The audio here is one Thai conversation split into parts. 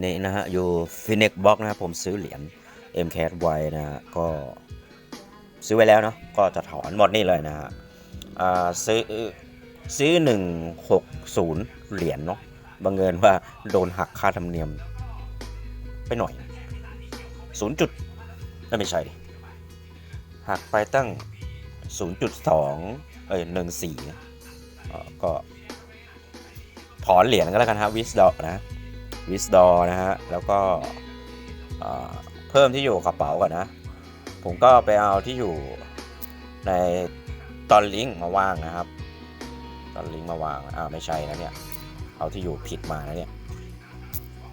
นี่นะฮะ อยู่ฟินิกบ็อกนะครับผมซื้อเหรียญ m c a t ไว้นะฮะ ก็ซื้อไว้แล้วเนาะก็จะถอนหมดนี่เลยนะฮะซื้อซื้อ 160 เหรียญเนาะบังเอิญว่าโดนหักค่าธรรมเนียม ไปหน่อย 0 จุดไม่ใช่หักไปตั้ง 0.2 เอ้ย14นะอ่ก็ถอนเหรียญก็แล้วกันฮะวิสดอนะ วิสดอนะฮะ แล้วก็เพิ่มที่อยู่กระเป๋าก่อนนะ ผมก็ไปเอาที่อยู่ในตอนลิงก์มาวางนะครับ ตอนลิงก์มาวางอ้าวไม่ใช่นะเนี่ย เอาที่อยู่ผิดมานะเนี่ย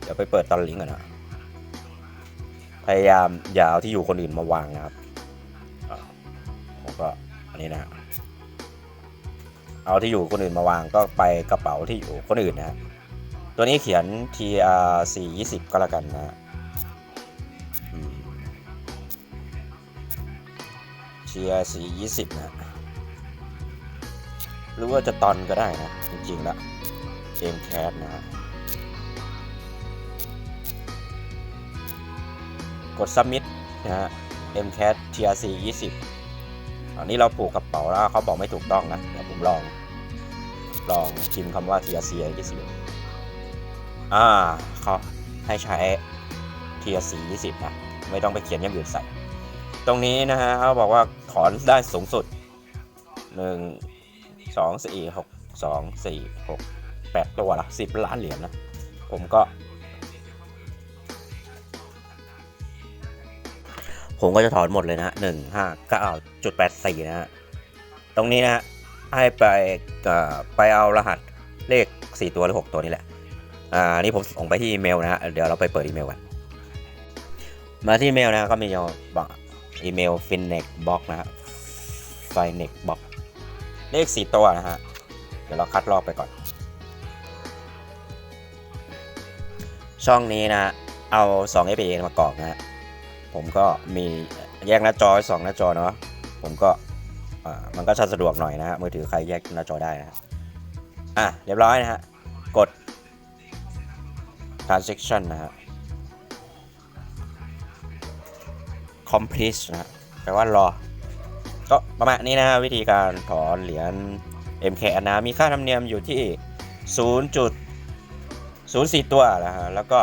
เดี๋ยวไปเปิดตอนลิงก์ก่อนนะ พยายามอย่าเอาที่อยู่คนอื่นมาวางนะครับผมก็อันนี้นะฮะเอาที่อยู่คนอื่นมาวางก็ไปกระเป๋าที่อยู่คนอื่นนะฮะ ตัวนี้เขียน TR 4 20 ก็แล้วกันนะฮะอืม TR 4 20นะ หรือว่าจะตอนก็ได้นะ จริงๆล้วเกมแคสนะฮะกด submit นะฮะ MCAT TRC 20อันนี้เราปลูกกระเป๋าแล้วเขาบอกไม่ถูกต้องนะ เดี๋ยวผมลอง ลองพิมพ์คำว่า TRC 20 อ่าเขาให้ใช้ TRC 20นะไม่ต้องไปเขียนอย่างอื่นใส่ ตรงนี้นะฮะเขาบอกว่าถอนได้สูงสุด 1 2 4 6 2 4 6 8 ตัวละ10 ล้านเหรียญนะ ผมก็ ผมก็จะถอนหมดเลยนะหนึ่งห้าเก้าจุดแปดสี่นะฮะ ตรงนี้นะฮะให้ไปเอ่อไปเอารหัสเลข 4 ตัวหรือ 6 ตัวนี่แหละ อ่านี่ผมส่งไปที่อีเมลนะฮะเดี๋ยวเราไปเปิดอีเมลกันมาที่อีเมลนะก็มีบอกอีเมล finex box นะฮะ finex box เลข4ตัวนะฮะ เดี๋ยวเราคัดลอกไปก่อน ช่องนี้นะเอา 2 FA มากรอกนะฮะผมก็มีแยกหน้าจอสองหน้าจอเนาะผมก็มันก็จะสะดวกหน่อยนะฮะมือถือใครแยกหน้าจอได้นะฮะอะเรียบร้อยนะฮะกด transaction นะฮะ complete นะแปลว่ารอ ก็ประมาณนี้นะวิธีการถอนเหรียญ MK นะ มีค่าธรรมเนียมอยู่ที่ 0.04 ตัวนะฮะ แล้วก็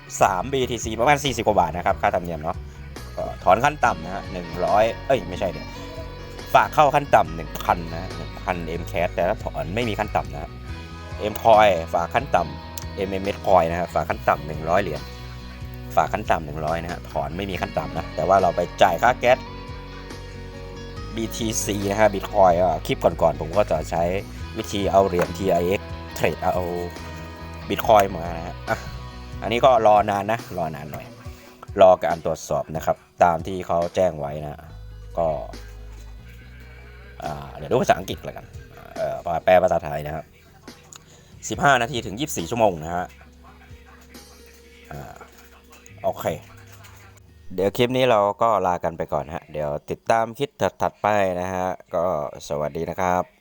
3 BTC ประมาณ 40 กว่าบาทนะครับ ค่าธรรมเนียมเนาะก็ถอนขั้นต่ำนะฮะ100เอ้ย ไม่ใช่เดี๋ยวฝากเข้าขั้นต่ำหนึ่งพันนะหนึ่งพันเอ็มแคแต่ถ้าถอนไม่มีขั้นต่ำนะเอ็มคอยฝากขั้นต่ำ เอ็มเมเอสคอยนะฮะฝากขั้นต่ำหนึ่งร้อยเหรียญฝากขั้นต่ำหนึ่งร้อยนะฮะถอนไม่มีขั้นต่ำนะ แต่ว่าเราไปจ่ายค่าแก๊ส BTC นะฮะบิตคอยคลิปก่อนๆ ผมก็จะใช้วิธีเอาเหรียญ TIX เทรดเอาบิตคอยมานะฮะอันนี้ก็รอนานนะ รอนานหน่อย รอการตรวจสอบนะครับ ตามที่เขาแจ้งไว้นะ ก็เดี๋ยวดูภาษาอังกฤษแล้วกันแปลภาษาไทยนะครับ 15 นาทีถึง 24 ชั่วโมงนะฮะอ่าโอเค เดี๋ยวคลิปนี้เราก็ลากันไปก่อนฮะ เดี๋ยวติดตามคลิปถัดๆไปนะฮะ ก็สวัสดีนะครับ